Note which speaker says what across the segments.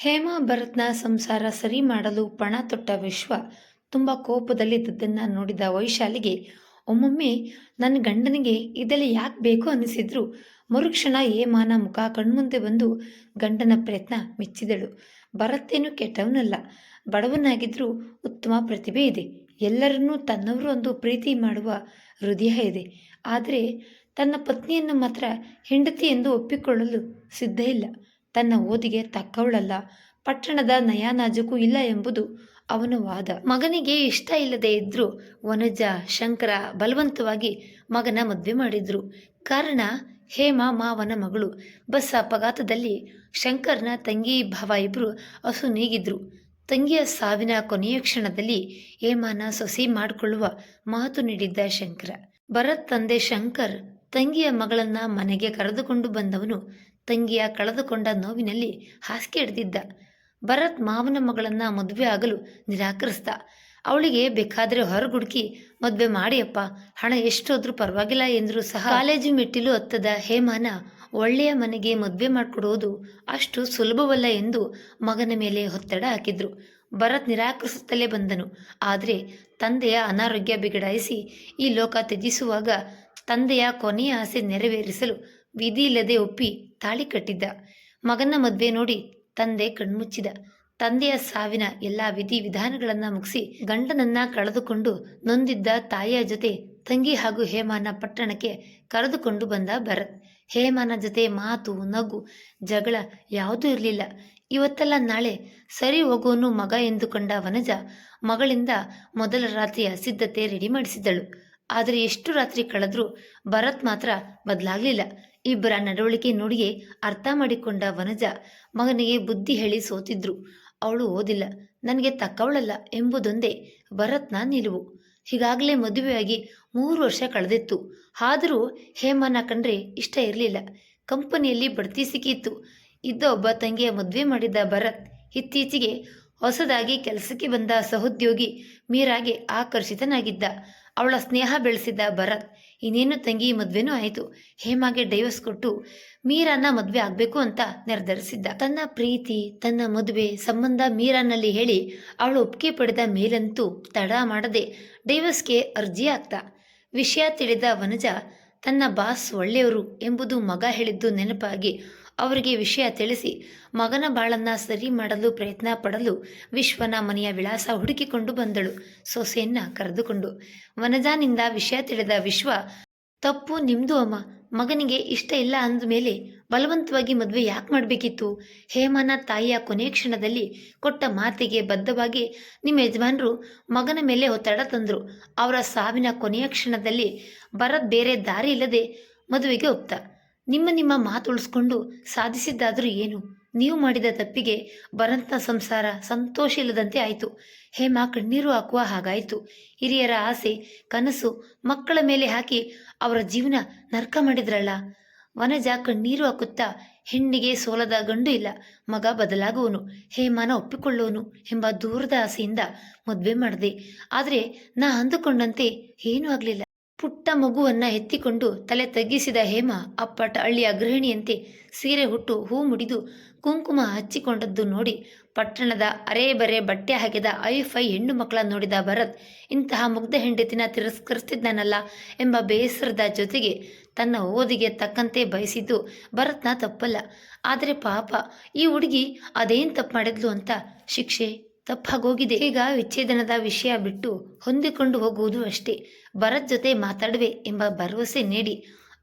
Speaker 1: ಹೇಮಾ ಭರತ್ನ ಸಂಸಾರ ಸರಿ ಮಾಡಲು ಪಣ ತೊಟ್ಟ ವಿಶ್ವ ತುಂಬ ಕೋಪದಲ್ಲಿದ್ದದ್ದನ್ನು ನೋಡಿದ ವೈಶಾಲಿಗೆ, ಒಮ್ಮೊಮ್ಮೆ ನನ್ನ ಗಂಡನಿಗೆ ಇದೆಲ್ಲ ಯಾಕೆ ಬೇಕು ಅನ್ನಿಸಿದ್ರು. ಮರುಕ್ಷಣ ಹೇಮಾನ ಮುಖ ಕಣ್ಮುಂದೆ ಬಂದು ಗಂಡನ ಪ್ರಯತ್ನ ಮೆಚ್ಚಿದಳು. ಭರತ್ತೇನು ಕೆಟ್ಟವನಲ್ಲ. ಬಡವನಾಗಿದ್ದರೂ ಉತ್ತಮ ಪ್ರತಿಭೆ ಇದೆ. ಎಲ್ಲರನ್ನೂ ತನ್ನವರು ಒಂದು ಪ್ರೀತಿ ಮಾಡುವ ಹೃದಯ ಇದೆ. ಆದರೆ ತನ್ನ ಪತ್ನಿಯನ್ನು ಮಾತ್ರ ಹೆಂಡತಿ ಎಂದು ಒಪ್ಪಿಕೊಳ್ಳಲು ಸಿದ್ಧ ಇಲ್ಲ. ತನ್ನ ಓದಿಗೆ ತಕ್ಕವಳಲ್ಲ. ಪಟ್ಟಣದ ನಯಾನಾಜುಕು ಇಲ್ಲ ಎಂಬುದು ಅವನ ವಾದ. ಮಗನಿಗೆ ಇಷ್ಟ ಇಲ್ಲದೆ ಇದ್ದರೂ ವನಜ, ಶಂಕರ ಬಲವಂತವಾಗಿ ಮಗನ ಮದುವೆ ಮಾಡಿದ್ರು. ಕಾರಣ, ಹೇಮಾ ಮಾವನ ಮಗಳು. ಬಸ್ ಅಪಘಾತದಲ್ಲಿ ಶಂಕರ್ನ ತಂಗಿ ಭಾವ ಇಬ್ಬರು ಹಸು ನೀಗಿದ್ರು. ತಂಗಿಯ ಸಾವಿನ ಕೊನೆಯ ಕ್ಷಣದಲ್ಲಿ ಹೇಮಾನ ಸೊಸಿ ಮಾಡಿಕೊಳ್ಳುವ ಮಾತು ನೀಡಿದ್ದ ಶಂಕರ. ಭರತ್ ತಂದೆ ಶಂಕರ್ ತಂಗಿಯ ಮಗಳನ್ನ ಮನೆಗೆ ಕರೆದುಕೊಂಡು ಬಂದವನು ತಂಗಿಯ ಕಳೆದುಕೊಂಡ ನೋವಿನಲ್ಲಿ ಹಾಸಿಗೆ ಹಿಡಿದಿದ್ದ. ಭರತ್ ಮಾವನ ಮಗಳನ್ನ ಮದುವೆ ಆಗಲು ನಿರಾಕರಿಸ್ದ. ಅವಳಿಗೆ ಬೇಕಾದರೆ ಹೊರಗುಡುಕಿ ಮದುವೆ ಮಾಡಿಯಪ್ಪ. ಹಣ ಎಷ್ಟೋದ್ರೂ ಪರವಾಗಿಲ್ಲ ಎಂದರೂ ಸಹ ಕಾಲೇಜು ಮೆಟ್ಟಿಲು ಹತ್ತದ ಹೇಮಾನ ಒಳ್ಳೆಯ ಮನೆಗೆ ಮದುವೆ ಮಾಡಿಕೊಡುವುದು ಅಷ್ಟು ಸುಲಭವಲ್ಲ ಎಂದು ಮಗನ ಮೇಲೆ ಒತ್ತಡ ಹಾಕಿದ್ರು. ಭರತ್ ನಿರಾಕರಿಸುತ್ತಲೇ ಬಂದನು. ಆದರೆ ತಂದೆಯ ಅನಾರೋಗ್ಯ ಬಿಗಡಾಯಿಸಿ ಈ ಲೋಕ ತ್ಯಜಿಸುವಾಗ ತಂದೆಯ ಕೊನೆಯ ಆಸೆ ನೆರವೇರಿಸಲು ವಿಧಿ ಇಲ್ಲದೆ ಒಪ್ಪಿ ತಾಳಿ ಕಟ್ಟಿದ್ದ. ಮಗನ ಮದುವೆ ನೋಡಿ ತಂದೆ ಕಣ್ಮುಚ್ಚಿದ. ತಂದೆಯ ಸಾವಿನ ಎಲ್ಲ ವಿಧಿ ವಿಧಾನಗಳನ್ನ ಮುಗಿಸಿ ಗಂಡನನ್ನ ಕಳೆದುಕೊಂಡು ನೊಂದಿದ್ದ ತಾಯಿಯ ಜೊತೆ ತಂಗಿ ಹಾಗೂ ಹೇಮಾನ ಪಟ್ಟಣಕ್ಕೆ ಕರೆದುಕೊಂಡು ಬಂದ ಭರತ್. ಹೇಮಾನ ಜೊತೆ ಮಾತು, ನಗು, ಜಗಳ ಯಾವುದೂ ಇರಲಿಲ್ಲ. ಇವತ್ತೆಲ್ಲ ನಾಳೆ ಸರಿ ಹೋಗೋನು ಮಗ ಎಂದು ಕಂಡ ವನಜ ಮಗಳಿಂದ ಮೊದಲ ರಾತ್ರಿಯ ಸಿದ್ಧತೆ ರೆಡಿ ಮಾಡಿಸಿದ್ದಳು. ಆದರೆ ಎಷ್ಟು ರಾತ್ರಿ ಕಳೆದ್ರೂ ಭರತ್ ಮಾತ್ರ ಬದಲಾಗಲಿಲ್ಲ. ಇಬ್ಬರ ನಡವಳಿಕೆ ನೋಡಿಯೇ ಅರ್ಥ ಮಾಡಿಕೊಂಡ ವನಜ ಮಗನಿಗೆ ಬುದ್ಧಿ ಹೇಳಿ ಸೋತಿದ್ರು. ಅವಳು ಓದಿಲ್ಲ. ನನಗೆ ತಕ್ಕವಳಲ್ಲ ಎಂಬುದೊಂದೇ ಭರತ್ನ ನಿಲುವು. ಹೀಗಾಗಲೇ ಮದುವೆಯಾಗಿ ಮೂರು ವರ್ಷ ಕಳೆದಿತ್ತು. ಆದರೂ ಹೇಮನ ಕಂಡ್ರೆ ಇಷ್ಟ ಇರಲಿಲ್ಲ. ಕಂಪನಿಯಲ್ಲಿ ಬಡ್ತಿ ಸಿಕ್ಕಿತ್ತು. ಇದ್ದ ಒಬ್ಬ ತಂಗಿಯ ಮದುವೆ ಮಾಡಿದ್ದ ಭರತ್ ಇತ್ತೀಚೆಗೆ ಹೊಸದಾಗಿ ಕೆಲಸಕ್ಕೆ ಬಂದ ಸಹೋದ್ಯೋಗಿ ಮೀರಾಗೆ ಆಕರ್ಷಿತನಾಗಿದ್ದ. ಅವಳ ಸ್ನೇಹ ಬೆಳೆಸಿದ್ದ ಭರತ್, ಇನ್ನೇನು ತಂಗಿ, ಮದುವೆನೂ ಆಯಿತು. ಹೇಮಾಗೆ ಡೈವರ್ಸ್ ಕೊಟ್ಟು ಮೀರಾನ ಮದುವೆ ಆಗಬೇಕು ಅಂತ ನಿರ್ಧರಿಸಿದ್ದ. ತನ್ನ ಪ್ರೀತಿ, ತನ್ನ ಮದುವೆ ಸಂಬಂಧ ಮೀರಾನಲ್ಲಿ ಹೇಳಿ ಅವಳು ಒಪ್ಪಿಗೆ ಪಡೆದ ಮೇಲಂತೂ ತಡ ಮಾಡದೆ ಡೈವರ್ಸ್ಗೆ ಅರ್ಜಿ ಹಾಕ್ತ ವಿಷಯ ತಿಳಿದ ವನಜ, ತನ್ನ ಬಾಸ್ ಒಳ್ಳೆಯವರು ಎಂಬುದು ಮಗ ಹೇಳಿದ್ದು ನೆನಪಾಗಿ ಅವರಿಗೆ ವಿಷಯ ತಿಳಿಸಿ ಮಗನ ಬಾಳನ್ನ ಸರಿ ಮಾಡಲು ಪ್ರಯತ್ನ ಪಡಲು ವಿಶ್ವನ ಮನೆಯ ವಿಳಾಸ ಹುಡುಕಿಕೊಂಡು ಬಂದಳು. ಸೊಸೆಯನ್ನ ಕರೆದುಕೊಂಡು, ವನಜಾನಿಂದ ವಿಷಯ ತಿಳಿದ ವಿಶ್ವ, ತಪ್ಪು ನಿಮ್ದು ಅಮ್ಮ, ಮಗನಿಗೆ ಇಷ್ಟ ಇಲ್ಲ ಅಂದ ಮೇಲೆ ಬಲವಂತವಾಗಿ ಮದುವೆ ಯಾಕೆ ಮಾಡಬೇಕಿತ್ತು? ಹೇಮನ ತಾಯಿಯ ಕೊನೆಯ ಕ್ಷಣದಲ್ಲಿ ಕೊಟ್ಟ ಮಾತಿಗೆ ಬದ್ಧವಾಗಿ ನಿಮ್ಮ ಯಜಮಾನರು ಮಗನ ಮೇಲೆ ಒತ್ತಡ ತಂದರು. ಅವರ ಸಾವಿನ ಕೊನೆಯ ಕ್ಷಣದಲ್ಲಿ ಬರದ್ ಬೇರೆ ದಾರಿ ಇಲ್ಲದೆ ಮದುವೆಗೆ ಒಪ್ತ. ನಿಮ್ಮ ನಿಮ್ಮ ಮಾತು ಉಳಿಸ್ಕೊಂಡು ಸಾಧಿಸಿದ್ದಾದರೂ ಏನು? ನೀವು ಮಾಡಿದ ತಪ್ಪಿಗೆ ಭರತ್ನ ಸಂಸಾರ ಸಂತೋಷ ಇಲ್ಲದಂತೆ ಆಯಿತು. ಹೇಮ ಕಣ್ಣೀರು ಹಾಕುವ ಹಾಗಾಯಿತು. ಹಿರಿಯರ ಆಸೆ, ಕನಸು ಮಕ್ಕಳ ಮೇಲೆ ಹಾಕಿ ಅವರ ಜೀವನ ನರ್ಕ ಮಾಡಿದ್ರಲ್ಲ. ವನಜ ಕಣ್ಣೀರು ಹಾಕುತ್ತಾ ಹೆಣ್ಣಿಗೆ ಸೋಲದ ಗಂಡು ಇಲ್ಲ, ಮಗ ಬದಲಾಗುವನು. ಹೇಮನ ಒಪ್ಪಿಕೊಳ್ಳುವನು ಎಂಬ ದೂರದ ಆಸೆಯಿಂದ ಮದುವೆ ಮಾಡಿದೆ. ಆದರೆ ನಾ ಅಂದುಕೊಂಡಂತೆ ಏನೂ ಆಗಲಿಲ್ಲ. ಪುಟ್ಟ ಮಗುವನ್ನ ಎತ್ತಿಕೊಂಡು ತಲೆ ತಗ್ಗಿಸಿದ ಹೇಮ ಅಪ್ಪಟ ಹಳ್ಳಿಯ ಗೃಹಿಣಿಯಂತೆ ಸೀರೆ ಹುಟ್ಟು ಹೂ ಮುಡಿದು ಕುಂಕುಮ ಹಚ್ಚಿಕೊಂಡದ್ದು ನೋಡಿ ಪಟ್ಟಣದ ಅರೆ ಬರೆ ಬಟ್ಟೆ ಹಾಕಿದ ಐಫೈ ಹೆಣ್ಣು ಮಕ್ಕಳ ನೋಡಿದ ಭರತ್, ಇಂತಹ ಮುಗ್ಧ ಹೆಂಡತಿನ ತಿರಸ್ಕರಿಸ್ತಿದ್ದಾನಲ್ಲ ಎಂಬ ಬೇಸರದ ಜೊತೆಗೆ ತನ್ನ ಓದಿಗೆ ತಕ್ಕಂತೆ ಬಯಸಿದ್ದು ಭರತ್ನ ತಪ್ಪಲ್ಲ. ಆದರೆ ಪಾಪ, ಈ ಹುಡುಗಿ ಅದೇನು ತಪ್ಪು ಮಾಡಿದ್ಲು ಅಂತ ಶಿಕ್ಷೆ ತಪ್ಪಾಗೋಗಿದೆ. ಈಗ ವಿಚ್ಛೇದನದ ವಿಷಯ ಬಿಟ್ಟು ಹೊಂದಿಕೊಂಡು ಹೋಗುವುದು ಅಷ್ಟೇ. ಭರತ್ ಜೊತೆ ಮಾತಾಡುವೆ ಎಂಬ ಭರವಸೆ ನೀಡಿ,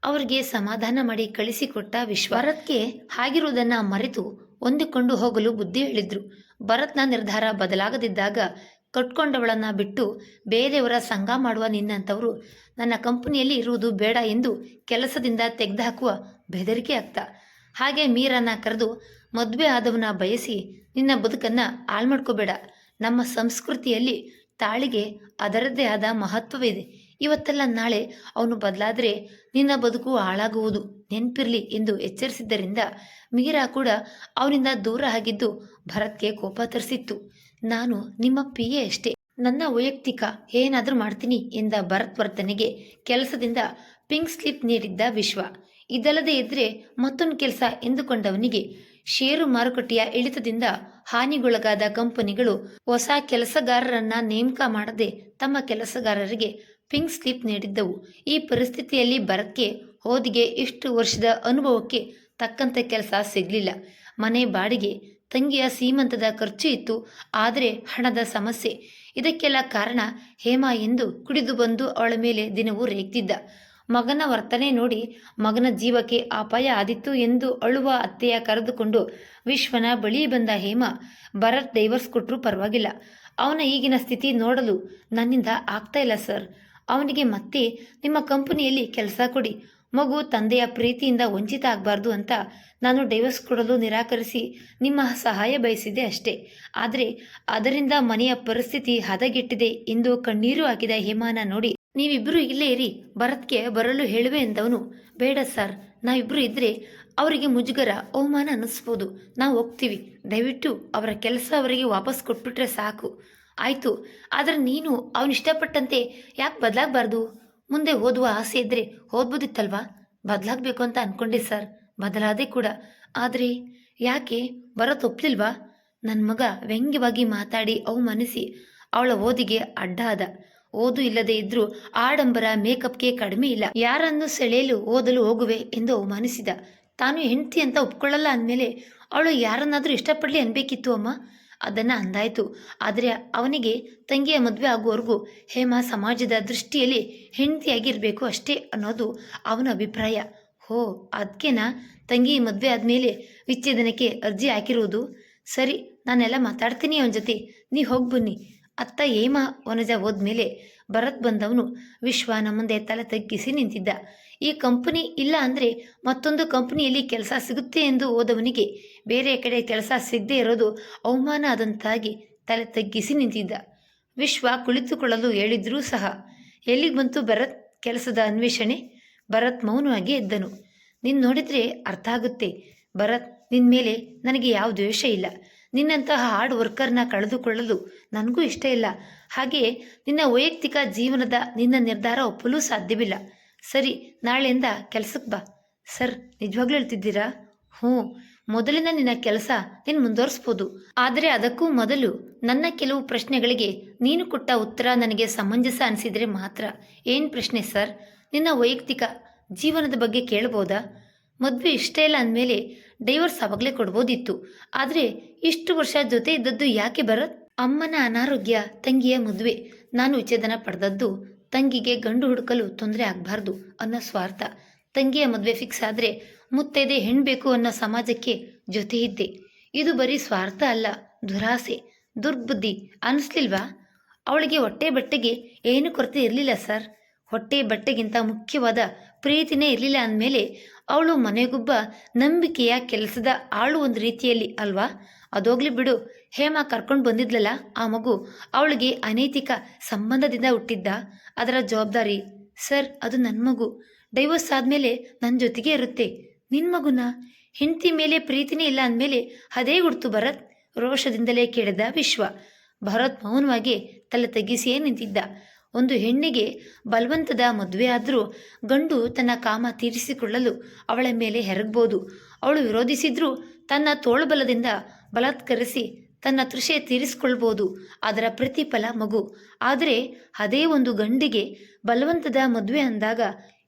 Speaker 1: ಅವರಿಗೆ ಸಮಾಧಾನ ಮಾಡಿ ಕಳಿಸಿಕೊಟ್ಟ ವಿಶ್ವ. ಭರತ್ಗೆ ಹಾಗಿರುವುದನ್ನ ಮರೆತು ಹೊಂದಿಕೊಂಡು ಹೋಗಲು ಬುದ್ಧಿ ಹೇಳಿದ್ರು. ಭರತ್ನ ನಿರ್ಧಾರ ಬದಲಾಗದಿದ್ದಾಗ ಕಟ್ಕೊಂಡವಳನ್ನ ಬಿಟ್ಟು ಬೇರೆಯವರ ಸಂಘ ಮಾಡುವ ನಿನ್ನಂಥವರು ನನ್ನ ಕಂಪನಿಯಲ್ಲಿ ಇರುವುದು ಬೇಡ ಎಂದು ಕೆಲಸದಿಂದ ತೆಗೆದುಹಾಕುವ ಬೆದರಿಕೆ ಆಗ್ತಾ ಹಾಗೆ ಮೀರನ್ನ ಕರೆದು ಮದುವೆ ಆದವನ ಬಯಸಿ ನಿನ್ನ ಬದುಕನ್ನು ಹಾಳು ಮಾಡ್ಕೋಬೇಡ ನಮ್ಮ ಸಂಸ್ಕೃತಿಯಲ್ಲಿ ತಾಳಿಗೆ ಅದರದ್ದೇ ಆದ ಮಹತ್ವವಿದೆ. ಇವತ್ತೆಲ್ಲ ನಾಳೆ ಅವನು ಬದಲಾದರೆ ನಿನ್ನ ಬದುಕು ಹಾಳಾಗುವುದು ನೆನಪಿರಲಿ ಎಂದು ಎಚ್ಚರಿಸಿದ್ದರಿಂದ ಮೀರಾ ಕೂಡ ಅವನಿಂದ ದೂರ ಆಗಿದ್ದು ಭರತ್ಗೆ ಕೋಪ ತರಿಸಿತ್ತು. ನಾನು ನಿಮ್ಮ ಪಿಯೇ ಅಷ್ಟೇ. ನನ್ನ ವೈಯಕ್ತಿಕ ಏನಾದರೂ ಮಾಡ್ತೀನಿ ಎಂದ ಭರತ್ ವರ್ತನೆಗೆ ಕೆಲಸದಿಂದ ಪಿಂಕ್ ಸ್ಲಿಪ್ ನೀಡಿದ್ದ ವಿಶ್ವ. ಇದಲ್ಲದೆ ಇದ್ರೆ ಮತ್ತೊಂದು ಕೆಲಸ ಎಂದುಕೊಂಡವನಿಗೆ. ಷೇರು ಮಾರುಕಟ್ಟೆಯ ಇಳಿತದಿಂದ ಹಾನಿಗೊಳಗಾದ ಕಂಪನಿಗಳು ಹೊಸ ಕೆಲಸಗಾರರನ್ನ ನೇಮಕ ಮಾಡದೆ ತಮ್ಮ ಕೆಲಸಗಾರರಿಗೆ ಪಿಂಕ್ ಸ್ಲಿಪ್ ನೀಡಿದ್ದವು. ಈ ಪರಿಸ್ಥಿತಿಯಲ್ಲಿ ಬರಕ್ಕೆ ಹೋದಿಗೆ ಇಷ್ಟು ವರ್ಷದ ಅನುಭವಕ್ಕೆ ತಕ್ಕಂತೆ ಕೆಲಸ ಸಿಗಲಿಲ್ಲ. ಮನೆ ಬಾಡಿಗೆ, ತಂಗಿಯ ಸೀಮಂತದ ಖರ್ಚು ಇತ್ತು, ಆದರೆ ಹಣದ ಸಮಸ್ಯೆ. ಇದಕ್ಕೆಲ್ಲ ಕಾರಣ ಹೇಮಾ ಎಂದು ಕುಡಿದು ಬಂದು ಅವಳ ಮೇಲೆ ದಿನವೂ ರೇಗ್ತಿದ್ದ. ಮಗನ ವರ್ತನೆ ನೋಡಿ ಮಗನ ಜೀವಕ್ಕೆ ಅಪಾಯ ಆದಿತ್ತು ಎಂದು ಅಳುವ ಅತ್ತೆಯ ಕರೆದುಕೊಂಡು, ವಿಶ್ವನ ಬಳಿ ಬಂದ ಹೇಮ, ಭರತ್ ಡೈವರ್ಸ್ ಕೊಟ್ಟರೂ ಪರವಾಗಿಲ್ಲ. ಅವನ ಈಗಿನ ಸ್ಥಿತಿ ನೋಡಲು ನನ್ನಿಂದ ಆಗ್ತಾ ಇಲ್ಲ, ಸರ್. ಅವನಿಗೆ ಮತ್ತೆ ನಿಮ್ಮ ಕಂಪನಿಯಲ್ಲಿ ಕೆಲಸ ಕೊಡಿ. ಮಗು ತಂದೆಯ ಪ್ರೀತಿಯಿಂದ ವಂಚಿತ ಆಗಬಾರ್ದು ಅಂತ ನಾನು ಡೈವರ್ಸ್ ಕೊಡಲು ನಿರಾಕರಿಸಿ ನಿಮ್ಮ ಸಹಾಯ ಬಯಸಿದೆ ಅಷ್ಟೇ. ಆದರೆ ಅದರಿಂದ ಮನೆಯ ಪರಿಸ್ಥಿತಿ ಹದಗೆಟ್ಟಿದೆ ಎಂದು ಕಣ್ಣೀರು ಹಾಕಿದ ಹೇಮಾನ ನೋಡಿ ನೀವಿಬ್ಬರು ಇಲ್ಲೇ ಇರಿ, ಭರತ್ಗೆ ಬರಲು ಹೇಳುವೆ ಎಂದವನು. ಬೇಡ ಸರ್ ನಾವಿಬ್ಬರು ಇದ್ರೆ ಅವರಿಗೆ ಮುಜುಗರ, ಅವಮಾನ ಅನ್ನಿಸ್ಬೋದು. ನಾವು ಹೋಗ್ತೀವಿ ದಯವಿಟ್ಟು ಅವರ ಕೆಲಸ ಅವರಿಗೆ ವಾಪಸ್ ಕೊಟ್ಬಿಟ್ರೆ ಸಾಕು. ಆಯಿತು, ಆದರೆ ನೀನು ಅವನು ಇಷ್ಟಪಟ್ಟಂತೆ ಯಾಕೆ ಬದಲಾಗಬಾರ್ದು? ಮುಂದೆ ಓದುವ ಆಸೆ ಇದ್ದರೆ ಓದ್ಬೋದಿತ್ತಲ್ವಾ? ಬದಲಾಗಬೇಕು ಅಂತ ಅಂದ್ಕೊಂಡೆ ಸರ್, ಬದಲಾದೆ ಕೂಡ. ಆದರೆ ಯಾಕೆ? ಭರತ್ ಒಪ್ಲಿಲ್ವಾ? ನನ್ನ ಮಗ ವ್ಯಂಗ್ಯವಾಗಿ ಮಾತಾಡಿ ಅವಮಾನಿಸಿ ಅವಳ ಓದಿಗೆ ಅಡ್ಡ ಆದ. ಓದು ಇಲ್ಲದೆ ಇದ್ರೂ ಆಡಂಬರ ಮೇಕಪ್ಗೆ ಕಡಿಮೆ ಇಲ್ಲ. ಯಾರನ್ನು ಸೆಳೆಯಲು ಓದಲು ಹೋಗುವೆ ಎಂದು ಅವಮಾನಿಸಿದ. ತಾನು ಹೆಂಡತಿ ಅಂತ ಒಪ್ಕೊಳ್ಳಲ್ಲ ಅಂದಮೇಲೆ ಅವಳು ಯಾರನ್ನಾದರೂ ಇಷ್ಟಪಡಲಿ ಅನ್ಬೇಕಿತ್ತು ಅಮ್ಮ. ಅದನ್ನು ಅಂದಾಯಿತು. ಆದರೆ ಅವನಿಗೆ ತಂಗಿಯ ಮದುವೆ ಆಗುವವರೆಗೂ ಹೇಮಾ ಸಮಾಜದ ದೃಷ್ಟಿಯಲ್ಲಿ ಹೆಂಡತಿಯಾಗಿರಬೇಕು ಅಷ್ಟೇ ಅನ್ನೋದು ಅವನ ಅಭಿಪ್ರಾಯ. ಹೋ ಅದಕ್ಕೇನಾ ತಂಗಿ ಮದುವೆ ಆದಮೇಲೆ ವಿಚ್ಛೇದನಕ್ಕೆ ಅರ್ಜಿ ಹಾಕಿರುವುದು ಸರಿ, ನಾನೆಲ್ಲ ಮಾತಾಡ್ತೀನಿ ಅವನ ಜೊತೆ. ನೀವು ಹೋಗಿ ಬನ್ನಿ. ಅತ್ತ ಏಮ ವನಜ ಹೋದ್ಮೇಲೆ ಭರತ್ ಬಂದವನು. ವಿಶ್ವನ ಮುಂದೆ ತಲೆ ತಗ್ಗಿಸಿ ನಿಂತಿದ್ದ. ಈ ಕಂಪನಿ ಇಲ್ಲ ಅಂದರೆ ಮತ್ತೊಂದು ಕಂಪನಿಯಲ್ಲಿ ಕೆಲಸ ಸಿಗುತ್ತೆ ಎಂದು ಹೋದವನಿಗೆ ಬೇರೆ ಕಡೆ ಕೆಲಸ ಸಿಗದೆ ಇರೋದು ಅವಮಾನ ಆದಂತಾಗಿ ತಲೆ ತಗ್ಗಿಸಿ ನಿಂತಿದ್ದ. ವಿಶ್ವ ಕುಳಿತುಕೊಳ್ಳಲು ಹೇಳಿದ್ರೂ ಸಹ ಎಲ್ಲಿಗೆ ಬಂತು ಭರತ್ ಕೆಲಸದ ಅನ್ವೇಷಣೆ? ಭರತ್ ಮೌನವಾಗಿ ಎದ್ದನು. ನಿನ್ನ ನೋಡಿದರೆ ಅರ್ಥ ಆಗುತ್ತೆ. ಭರತ್ ನಿನ್ನ ಮೇಲೆ ನನಗೆ ಯಾವ ದ್ವೇಷ ಇಲ್ಲ. ನಿನ್ನಂತಹ ಹಾರ್ಡ್ ವರ್ಕರ್ನ ಕಳೆದುಕೊಳ್ಳಲು ನನಗೂ ಇಷ್ಟ ಇಲ್ಲ. ಹಾಗೆ ನಿನ್ನ ವೈಯಕ್ತಿಕ ಜೀವನದ ನಿನ್ನ ನಿರ್ಧಾರ ಒಪ್ಪಲು ಸಾಧ್ಯವಿಲ್ಲ. ಸರಿ, ನಾಳೆಯಿಂದ ಕೆಲಸಕ್ಕೆ ಬಾ. ಸರ್, ನಿಜವಾಗ್ಲೂ ಹೇಳ್ತಿದ್ದೀರಾ? ಹ್ಞೂ, ಮೊದಲಿನ ನಿನ್ನ ಕೆಲಸ ನೀನು ಮುಂದುವರಿಸ್ಬೋದು. ಆದರೆ ಅದಕ್ಕೂ ಮೊದಲು ನನ್ನ ಕೆಲವು ಪ್ರಶ್ನೆಗಳಿಗೆ ನೀನು ಕೊಟ್ಟ ಉತ್ತರ ನನಗೆ ಸಮಂಜಸ ಅನಿಸಿದರೆ ಮಾತ್ರ. ಏನು ಪ್ರಶ್ನೆ ಸರ್? ನಿನ್ನ ವೈಯಕ್ತಿಕ ಜೀವನದ ಬಗ್ಗೆ ಕೇಳ್ಬೋದಾ? ಮದುವೆ ಇಷ್ಟೇ ಇಲ್ಲ ಅಂದಮೇಲೆ ಡೈವರ್ಸ್ ಅವಾಗಲೇ ಕೊಡ್ಬೋದಿತ್ತು. ಆದರೆ ಇಷ್ಟು ವರ್ಷ ಜೊತೆ ಇದ್ದದ್ದು ಯಾಕೆ ಬರತ್ ಅಮ್ಮನ ಅನಾರೋಗ್ಯ, ತಂಗಿಯ ಮದುವೆ. ನಾನು ವಿಚ್ಛೇದನ ಪಡೆದದ್ದು ತಂಗಿಗೆ ಗಂಡು ಹುಡುಕಲು ತೊಂದರೆ ಆಗಬಾರ್ದು ಅನ್ನೋ ಸ್ವಾರ್ಥ. ತಂಗಿಯ ಮದುವೆ ಫಿಕ್ಸ್ ಆದರೆ ಮುತ್ತೈದೆ ಹೆಣ್ಣು ಬೇಕು ಅನ್ನೋ ಸಮಾಜಕ್ಕೆ ಜೊತೆ ಇದ್ದೆ. ಇದು ಬರೀ ಸ್ವಾರ್ಥ ಅಲ್ಲ, ದುರಾಸೆ, ದುರ್ಬುದ್ಧಿ ಅನಿಸ್ಲಿಲ್ವಾ? ಅವಳಿಗೆ ಹೊಟ್ಟೆ ಬಟ್ಟೆಗೆ ಏನು ಕೊರತೆ ಇರಲಿಲ್ಲ ಸರ್. ಹೊಟ್ಟೆ ಬಟ್ಟೆಗಿಂತ ಮುಖ್ಯವಾದ ಪ್ರೀತಿನೇ ಇರಲಿಲ್ಲ ಅಂದಮೇಲೆ ಅವಳು ಮನೆಗೊಬ್ಬ ನಂಬಿಕೆಯ ಕೆಲಸದ ಆಳು ಒಂದು ರೀತಿಯಲ್ಲಿ ಅಲ್ವಾ? ಅದೋಗ್ಲಿ ಬಿಡು. ಹೇಮಾ ಕರ್ಕೊಂಡು ಬಂದಿದ್ಲಲ್ಲ, ಆ ಮಗು ಅವಳಿಗೆ ಅನೈತಿಕ ಸಂಬಂಧದಿಂದ ಹುಟ್ಟಿದ್ದ. ಅದರ ಜವಾಬ್ದಾರಿ, ಸರ್, ಅದು ನನ್ನ ಮಗು. ಡೈವರ್ಸ್ ಆದಮೇಲೆ ನನ್ನ ಜೊತೆಗೆ ಇರುತ್ತೆ. ನಿನ್ನ ಮಗುನ? ಹೆಂಡತಿ ಮೇಲೆ ಪ್ರೀತಿನೇ ಇಲ್ಲ ಅಂದಮೇಲೆ ಅದೇ ಗುರ್ತು ಭರತ್? ರೋಷದಿಂದಲೇ ಕೇಳಿದ ವಿಶ್ವ. ಭರತ್ ಮೌನವಾಗಿ ತಲೆ ತಗ್ಗಿಸಿಯೇ ನಿಂತಿದ್ದ. ಒಂದು ಹೆಣ್ಣಿಗೆ ಬಲವಂತದ ಮದುವೆ ಆದರೂ ಗಂಡು ತನ್ನ ಕಾಮ ತೀರಿಸಿಕೊಳ್ಳಲು ಅವಳ ಮೇಲೆ ಹೆರಗ್ಬೋದು ಅವಳು ವಿರೋಧಿಸಿದ್ರೂ ತನ್ನ ತೋಳುಬಲದಿಂದ ಬಲಾತ್ಕರಿಸಿ ತನ್ನ ತೃಷೆ ತೀರಿಸಿಕೊಳ್ಬೋದು ಅದರ ಪ್ರತಿಫಲ ಮಗು. ಆದರೆ ಅದೇ ಒಂದು ಗಂಡಿಗೆ ಬಲವಂತದ ಮದುವೆ ಅಂದಾಗ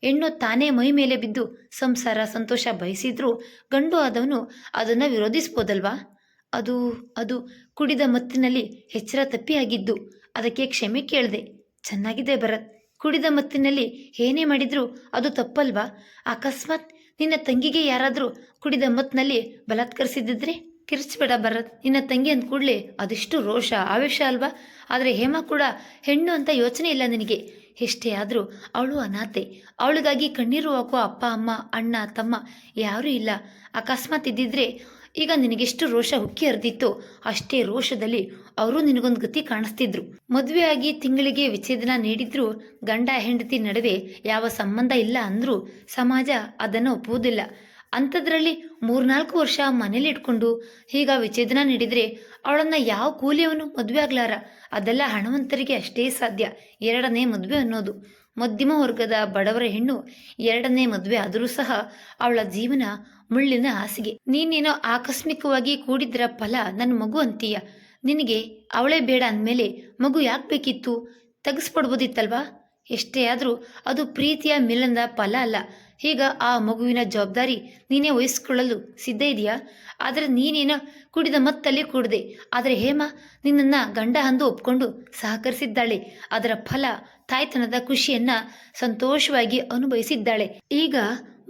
Speaker 1: ಹೆಣ್ಣು ತಾನೇ ಮೈ ಮೇಲೆ ಬಿದ್ದು ಸಂಸಾರ ಸಂತೋಷ ಬಯಸಿದ್ರೂ ಗಂಡು ಆದವನು ಅದನ್ನು ವಿರೋಧಿಸ್ಬೋದಲ್ವಾ? ಅದು ಅದು ಕುಡಿದ ಮತ್ತಿನಲ್ಲಿ ಎಚ್ಚರ ತಪ್ಪಿಯಾಗಿದ್ದು ಅದಕ್ಕೆ ಕ್ಷಮೆ ಕೇಳಿದೆ. ಚೆನ್ನಾಗಿದೆ ಭರತ್. ಕುಡಿದ ಮತ್ತಿನಲ್ಲಿ ಏನೇ ಮಾಡಿದ್ರೂ ಅದು ತಪ್ಪಲ್ವಾ? ಅಕಸ್ಮಾತ್ ನಿನ್ನ ತಂಗಿಗೆ ಯಾರಾದರೂ ಕುಡಿದ ಮತ್ತಿನಲ್ಲಿ ಬಲಾತ್ಕರಿಸಿದ್ದಿದ್ರೆ ಕಿರ್ಚ್ಬೇಡ ಭರತ್. ನಿನ್ನ ತಂಗಿ ಅಂದ ಕೂಡಲೇ ಅದೆಷ್ಟು ರೋಷ, ಆವೇಶ ಅಲ್ವಾ? ಆದರೆ ಹೇಮಾ ಕೂಡ ಹೆಣ್ಣು ಅಂತ ಯೋಚನೆ ಇಲ್ಲ ನಿನಗೆ. ಎಷ್ಟೇ ಆದರೂ ಅವಳು ಅನಾಥೆ. ಅವಳಿಗಾಗಿ ಕಣ್ಣೀರು ಹಾಕುವ ಅಪ್ಪ, ಅಮ್ಮ, ಅಣ್ಣ, ತಮ್ಮ ಯಾರೂ ಇಲ್ಲ. ಅಕಸ್ಮಾತ್ ಇದ್ದಿದ್ರೆ ಈಗ ನಿನಗೆಷ್ಟು ರೋಷ ಹುಕ್ಕಿ ಹರಿದಿತ್ತೋ. ಅಷ್ಟೇ ರೋಷದಲ್ಲಿ ಅವರು ನಿನಗೊಂದು ಗತಿ ಕಾಣಿಸ್ತಿದ್ರು. ಮದುವೆಯಾಗಿ ತಿಂಗಳಿಗೆ ವಿಚ್ಛೇದನ ನೀಡಿದ್ರು ಗಂಡ ಹೆಂಡತಿ ನಡುವೆ ಯಾವ ಸಂಬಂಧ ಇಲ್ಲ ಅಂದ್ರೂ ಸಮಾಜ ಅದನ್ನು ಒಪ್ಪುವುದಿಲ್ಲ. ಅಂಥದ್ರಲ್ಲಿ ಮೂರ್ನಾಲ್ಕು ವರ್ಷ ಮನೇಲಿ ಇಟ್ಕೊಂಡು ಹೀಗ ವಿಚ್ಛೇದನ ನೀಡಿದರೆ ಅವಳನ್ನು ಯಾವ ಕೂಲಿಯವನು ಮದುವೆ ಆಗ್ಲಾರ? ಅದೆಲ್ಲ ಹಣವಂತರಿಗೆ ಅಷ್ಟೇ ಸಾಧ್ಯ. ಎರಡನೇ ಮದುವೆ ಅನ್ನೋದು. ಮಧ್ಯಮ ವರ್ಗದ ಬಡವರ ಹೆಣ್ಣು ಎರಡನೇ ಮದುವೆ ಆದರೂ ಸಹ ಅವಳ ಜೀವನ ಮುಳ್ಳಿನ ಹಾಸಿಗೆ. ನೀನೇನೋ ಆಕಸ್ಮಿಕವಾಗಿ ಕೂಡಿದ್ರ ಫಲ ನನ್ನ ಮಗು ಅಂತೀಯ. ನಿನಗೆ ಅವಳೇ ಬೇಡ ಅಂದಮೇಲೆ ಮಗು ಯಾಕೆ ಬೇಕಿತ್ತು? ತೆಗೆಸ್ಕೊಡ್ಬೋದಿತ್ತಲ್ವಾ? ಎಷ್ಟೇ ಆದರೂ ಅದು ಪ್ರೀತಿಯ ಮಿಲನದ ಫಲ ಅಲ್ಲ. ಈಗ ಆ ಮಗುವಿನ ಜವಾಬ್ದಾರಿ ನೀನೇ ವಹಿಸ್ಕೊಳ್ಳಲು ಸಿದ್ಧ ಇದೆಯಾ? ಆದರೆ ನೀನೇನೋ ಕುಡಿದ ಮತ್ತಲ್ಲಿ ಕೂಡಿದೆ. ಆದರೆ ಹೇಮ, ನಿನ್ನನ್ನು ಗಂಡ ಅಂದು ಒಪ್ಕೊಂಡು ಸಹಕರಿಸಿದ್ದಾಳೆ. ಅದರ ಫಲ ತಾಯ್ತನದ ಖುಷಿಯನ್ನ ಸಂತೋಷವಾಗಿ ಅನುಭವಿಸಿದ್ದಾಳೆ. ಈಗ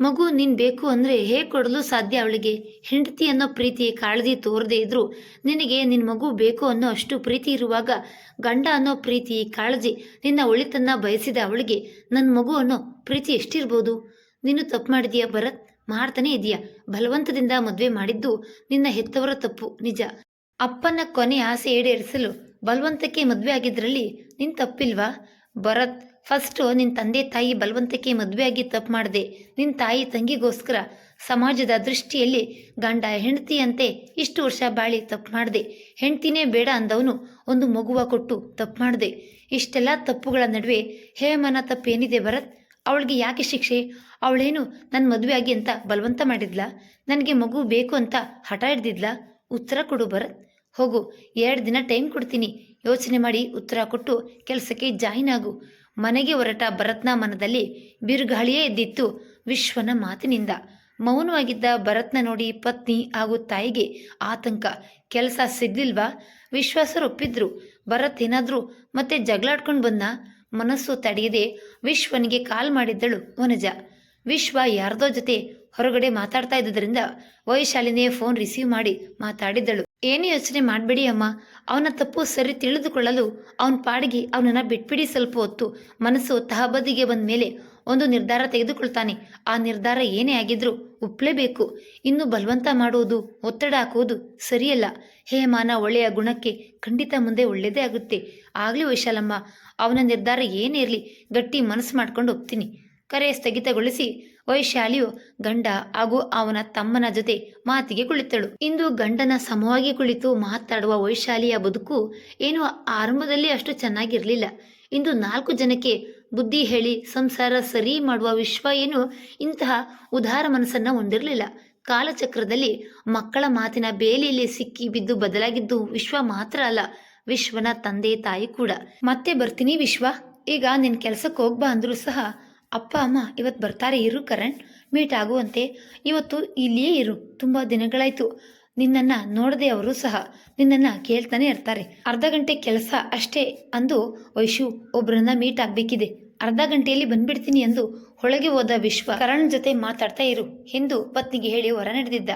Speaker 1: ಮಗು ನೀನ್ ಬೇಕು ಅಂದ್ರೆ ಹೇಗೆ ಕೊಡಲು ಸಾಧ್ಯ ಅವಳಿಗೆ. ಹೆಂಡತಿ ಅನ್ನೋ ಪ್ರೀತಿ ಕಾಳಜಿ ತೋರದೆ ಇದ್ರು, ನಿನಗೆ ನಿನ್ನ ಮಗು ಬೇಕು ಅನ್ನೋ ಅಷ್ಟು ಪ್ರೀತಿ ಇರುವಾಗ ಗಂಡ ಅನ್ನೋ ಪ್ರೀತಿ ಕಾಳಜಿ ನಿನ್ನ ಒಳಿತನ್ನ ಬಯಸಿದ ಅವಳಿಗೆ. ನನ್ನ ಮಗು ಅನ್ನೋ ಪ್ರೀತಿ ಎಷ್ಟಿರ್ಬೋದು? ನೀನು ತಪ್ಪು ಮಾಡಿದೀಯ ಭರತ್? ಮಾಡ್ತಾನೆ ಇದೀಯ ಬಲವಂತದಿಂದ ಮದುವೆ ಮಾಡಿದ್ದು ನಿನ್ನ ಹೆತ್ತವರ ತಪ್ಪು, ನಿಜ. ಅಪ್ಪನ ಕೊನೆ ಆಸೆ ಈಡೇರಿಸಲು ಬಲವಂತಕ್ಕೆ ಮದುವೆ ಆಗಿದ್ರಲ್ಲಿ ನಿನ್ ತಪ್ಪಿಲ್ವಾ? ಭರತ್ ಫಸ್ಟು ನಿನ್ನ ತಂದೆ ತಾಯಿ ಬಲವಂತಕ್ಕೆ ಮದುವೆಯಾಗಿ ತಪ್ಪು ಮಾಡಿದೆ. ನಿನ್ನ ತಾಯಿ ತಂಗಿಗೋಸ್ಕರ ಸಮಾಜದ ದೃಷ್ಟಿಯಲ್ಲಿ ಗಂಡ ಹೆಂಡತಿಯಂತೆ ಇಷ್ಟು ವರ್ಷ ಬಾಳಿ ತಪ್ಪು ಮಾಡಿದೆ. ಹೆಂಡ್ತಿನೇ ಬೇಡ ಅಂದವನು ಒಂದು ಮಗುವ ಕೊಟ್ಟು ತಪ್ಪು ಮಾಡಿದೆ. ಇಷ್ಟೆಲ್ಲ ತಪ್ಪುಗಳ ನಡುವೆ ಹೇಮನ ತಪ್ಪೇನಿದೆ ಭರತ್? ಅವಳಿಗೆ ಯಾಕೆ ಶಿಕ್ಷೆ? ಅವಳೇನು ನನ್ನ ಮದುವೆ ಆಗಿ ಅಂತ ಬಲವಂತ ಮಾಡಿದ್ಲಾ? ನನಗೆ ಮಗು ಬೇಕು ಅಂತ ಹಠ ಹಿಡ್ದಿದ್ಲ? ಉತ್ತರ ಕೊಡು ಭರತ್. ಹೋಗು, ಎರಡು ದಿನ ಟೈಮ್ ಕೊಡ್ತೀನಿ. ಯೋಚನೆ ಮಾಡಿ ಉತ್ತರ ಕೊಟ್ಟು ಕೆಲಸಕ್ಕೆ ಜಾಯಿನ್ ಆಗು. ಮನೆಗೆ ಹೊರಟ ಭರತ್ನ ಮನದಲ್ಲಿ ಬಿರುಗಾಳಿಯೇ ಎದ್ದಿತ್ತು ವಿಶ್ವನ ಮಾತಿನಿಂದ. ಮೌನವಾಗಿದ್ದ ಭರತ್ನ ನೋಡಿ ಪತ್ನಿ ಹಾಗೂ ತಾಯಿಗೆ ಆತಂಕ. ಕೆಲಸ ಸಿಗ್ಲಿಲ್ವಾ? ವಿಶ್ವಾಸ ಒಪ್ಪಿದ್ರು ಭರತ್ ಏನಾದರೂ ಮತ್ತೆ ಜಗಳಾಡ್ಕೊಂಡು ಬಂದ ಮನಸ್ಸು ತಡೆಯದೆ ವಿಶ್ವನಿಗೆ ಕಾಲ್ ಮಾಡಿದ್ದಳು ವನಜ. ವಿಶ್ವ ಯಾರ್ದೋ ಜೊತೆ ಹೊರಗಡೆ ಮಾತಾಡ್ತಾ ಇದ್ದುದರಿಂದ ವೈಶಾಲಿನೇ ಫೋನ್ ರಿಸೀವ್ ಮಾಡಿ ಮಾತಾಡಿದ್ದಳು. ಏನು ಯೋಚನೆ ಮಾಡಬೇಡಿ ಅಮ್ಮ. ಅವನ ತಪ್ಪು ಸರಿ ತಿಳಿದುಕೊಳ್ಳಲು ಅವನ ಪಾಡಿಗೆ ಅವನನ್ನ ಬಿಟ್ಬಿಡಿ ಸ್ವಲ್ಪ ಹೊತ್ತು ಮನಸ್ಸು ತಹಬದಿಗೆ ಬಂದ ಮೇಲೆ ಒಂದು ನಿರ್ಧಾರ ತೆಗೆದುಕೊಳ್ತಾನೆ. ಆ ನಿರ್ಧಾರ ಏನೇ ಆಗಿದ್ರೂ ಒಪ್ಪಲೇಬೇಕು ಇನ್ನು ಬಲವಂತ ಮಾಡುವುದು, ಒತ್ತಡ ಹಾಕುವುದು ಸರಿಯಲ್ಲ. ಹೇಮಾನ ಒಳ್ಳೆಯ ಗುಣಕ್ಕೆ ಖಂಡಿತ ಮುಂದೆ ಒಳ್ಳೆಯದೇ ಆಗುತ್ತೆ. ಆಗಲಿ ವೈಶಾಲಮ್ಮ, ಅವನ ನಿರ್ಧಾರ ಏನೇ ಇರಲಿ, ಗಟ್ಟಿ ಮನಸ್ಸು ಮಾಡ್ಕೊಂಡು ಒಪ್ತೀನಿ. ಕರೆ ಸ್ಥಗಿತಗೊಳಿಸಿ ವೈಶಾಲಿಯು ಗಂಡ ಹಾಗೂ ಅವನ ತಮ್ಮನ ಜೊತೆ ಮಾತಿಗೆ ಕುಳಿತಳು. ಇಂದು ಗಂಡನ ಸಮವಾಗಿ ಕುಳಿತು ಮಾತಾಡುವ ವೈಶಾಲಿಯ ಬದುಕು ಏನು ಆರಂಭದಲ್ಲಿ ಅಷ್ಟು ಚೆನ್ನಾಗಿರಲಿಲ್ಲ. ಇಂದು ನಾಲ್ಕು ಜನಕ್ಕೆ ಬುದ್ಧಿ ಹೇಳಿ ಸಂಸಾರ ಸರಿ ಮಾಡುವ ವಿಶ್ವ ಏನು ಇಂತಹ ಉದಾರ ಮನಸ್ಸನ್ನ ಹೊಂದಿರಲಿಲ್ಲ. ಕಾಲಚಕ್ರದಲ್ಲಿ ಮಕ್ಕಳ ಮಾತಿನ ಬೇಲಿಯಲ್ಲಿ ಸಿಕ್ಕಿ ಬಿದ್ದು ಬದಲಾಗಿದ್ದು ವಿಶ್ವ ಮಾತ್ರ ಅಲ್ಲ, ವಿಶ್ವನ ತಂದೆ ತಾಯಿ ಕೂಡ. ಮತ್ತೆ ಬರ್ತೀನಿ ವಿಶ್ವ, ಈಗ ನಿನ್ನ ಕೆಲಸಕ್ಕೆ ಹೋಗ್ಬಾ ಅಂದ್ರೂ ಸಹ ಅಪ್ಪ, ಅಮ್ಮ ಇವತ್ತು ಬರ್ತಾರೆ ಇರು ಕರಣ್, ಮೀಟ್ ಆಗುವಂತೆ. ಇವತ್ತು ಇಲ್ಲಿಯೇ ಇರು, ತುಂಬ ದಿನಗಳಾಯಿತು. ನಿನ್ನನ್ನು ನೋಡದೆ ಅವರು ಸಹ, ನಿನ್ನನ್ನು ಕೇಳ್ತಾನೆ ಇರ್ತಾರೆ. ಅರ್ಧ ಗಂಟೆ ಕೆಲಸ ಅಷ್ಟೇ ಅಂದು ವೈಶು ಒಬ್ಬರನ್ನ ಮೀಟ್ ಆಗಬೇಕಿದೆ. ಅರ್ಧ ಗಂಟೆಯಲ್ಲಿ ಬಂದ್ಬಿಡ್ತೀನಿ ಎಂದು ಒಳಗೆ ಹೋದ ವಿಶ್ವ ಕರಣ್ ಜೊತೆ ಮಾತಾಡ್ತಾ ಇರು ಎಂದು ಪತ್ನಿಗೆ ಹೇಳಿ ಹೊರ ನಡೆದಿದ್ದ.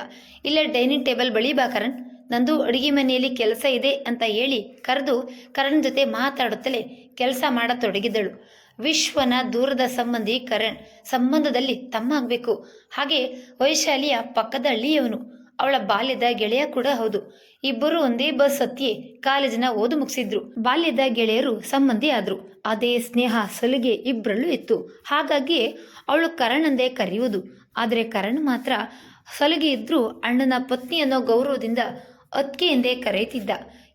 Speaker 1: ಇಲ್ಲ ಡೈನಿಂಗ್ ಟೇಬಲ್ ಬಳಿ ಬಾ ಕರಣ್, ನಂದು ಅಡುಗೆ ಮನೆಯಲ್ಲಿ ಕೆಲಸ ಇದೆ ಅಂತ ಹೇಳಿ ಕರೆದು ಕರಣ್ ಜೊತೆ ಮಾತಾಡುತ್ತಲೇ ಕೆಲಸ ಮಾಡತೊಡಗಿದಳು. ವಿಶ್ವನ ದೂರದ ಸಂಬಂಧಿ ಕರಣ್ ಸಂಬಂಧದಲ್ಲಿ ತಮ್ಮ ಆಗಬೇಕು ಹಾಗೆ ವೈಶಾಲಿಯ ಪಕ್ಕದ ಹಳ್ಳಿಯವನು ಅವಳ ಬಾಲ್ಯದ ಗೆಳೆಯ ಕೂಡ ಹೌದು. ಇಬ್ಬರು ಒಂದೇ ಬಸ್ ಹತ್ತಿ ಕಾಲೇಜಿನ ಓದು ಮುಗಿಸಿದ್ರು. ಬಾಲ್ಯದ ಗೆಳೆಯರು ಸಂಬಂಧಿ ಆದ್ರು. ಅದೇ ಸ್ನೇಹ ಸಲುಗೆ ಇಬ್ಬರಲ್ಲೂ ಇತ್ತು. ಹಾಗಾಗಿ ಅವಳು ಕರಣ್ ಅಂದೇ ಕರೆಯುವುದು. ಆದರೆ ಕರಣ್ ಮಾತ್ರ ಸಲುಗೆ ಇದ್ರೂ ಅಣ್ಣನ ಪತ್ನಿ ಅನ್ನೋ ಗೌರವದಿಂದ ಅತ್ಕೆ ಎಂದೇ ಕರೆಯುತ್ತಿದ್ದ.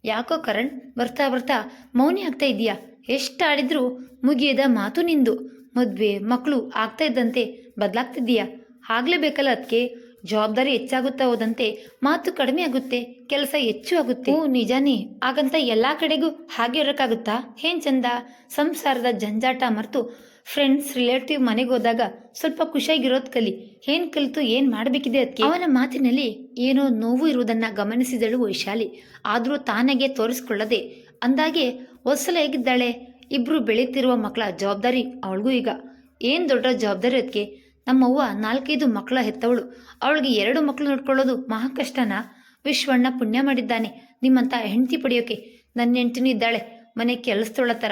Speaker 1: ಯಾಕೋ ಕರಣ್ ಬರ್ತಾ ಬರ್ತಾ ಮೌನಿ ಆಗ್ತಾ ಇದೀಯಾ ಎಷ್ಟಾಡಿದ್ರೂ ಮುಗಿಯದ ಮಾತು ನಿಂದು. ಮದ್ವೆ ಮಕ್ಕಳು ಆಗ್ತಾ ಇದ್ದಂತೆ ಬದಲಾಗ್ತಿದ್ದೀಯಾ? ಆಗ್ಲೇಬೇಕಲ್ಲ ಅದಕ್ಕೆ ಜವಾಬ್ದಾರಿ ಹೆಚ್ಚಾಗುತ್ತಾ ಹೋದಂತೆ ಮಾತು ಕಡಿಮೆ ಆಗುತ್ತೆ, ಕೆಲಸ ಹೆಚ್ಚು ಆಗುತ್ತೆ. ಓ ನಿಜಾನೇ. ಹಾಗಂತ ಎಲ್ಲಾ ಕಡೆಗೂ ಹಾಗೆ ಇರೋಕ್ಕಾಗುತ್ತಾ? ಏನ್ ಚಂದ? ಸಂಸಾರದ ಜಂಜಾಟ ಮರೆತು ಫ್ರೆಂಡ್ಸ್ ರಿಲೇಟಿವ್ ಮನೆಗೆ ಹೋದಾಗ ಸ್ವಲ್ಪ ಖುಷಿಯಾಗಿರೋದ್ ಕಲಿ. ಏನ್ ಕಲಿತು, ಏನ್ ಮಾಡಬೇಕಿದೆ ಅದಕ್ಕೆ ಅವನ ಮಾತಿನಲ್ಲಿ ಏನೋ ನೋವು ಇರುವುದನ್ನ ಗಮನಿಸಿದಳು ವೈಶಾಲಿ. ಆದರೂ ತಾನಾಗೆ ತೋರಿಸ್ಕೊಳ್ಳದೆ ಅಂದಾಗೆ ಹೊಸಲ ಹೇಗಿದ್ದಾಳೆ? ಇಬ್ರು ಬೆಳೀತಿರುವ ಮಕ್ಕಳ ಜವಾಬ್ದಾರಿ ಅವಳಿಗೂ ಈಗ. ಏನು ದೊಡ್ಡ ಜವಾಬ್ದಾರಿ ಅದಕ್ಕೆ ನಮ್ಮವ್ವ ನಾಲ್ಕೈದು ಮಕ್ಕಳ ಹೆತ್ತವಳು. ಅವಳಿಗೆ ಎರಡು ಮಕ್ಕಳು ನೋಡ್ಕೊಳ್ಳೋದು ಮಹಾ ಕಷ್ಟನ? ವಿಶ್ವಣ್ಣ ಪುಣ್ಯ ಮಾಡಿದ್ದಾನೆ. ನಿಮ್ಮಂತ ಹೆಂಡತಿ ಪಡೆಯೋಕೆ? ನನ್ನ ಹೆಂಡತಿನೂ ಇದ್ದಾಳೆ. ಮನೆ ಥರ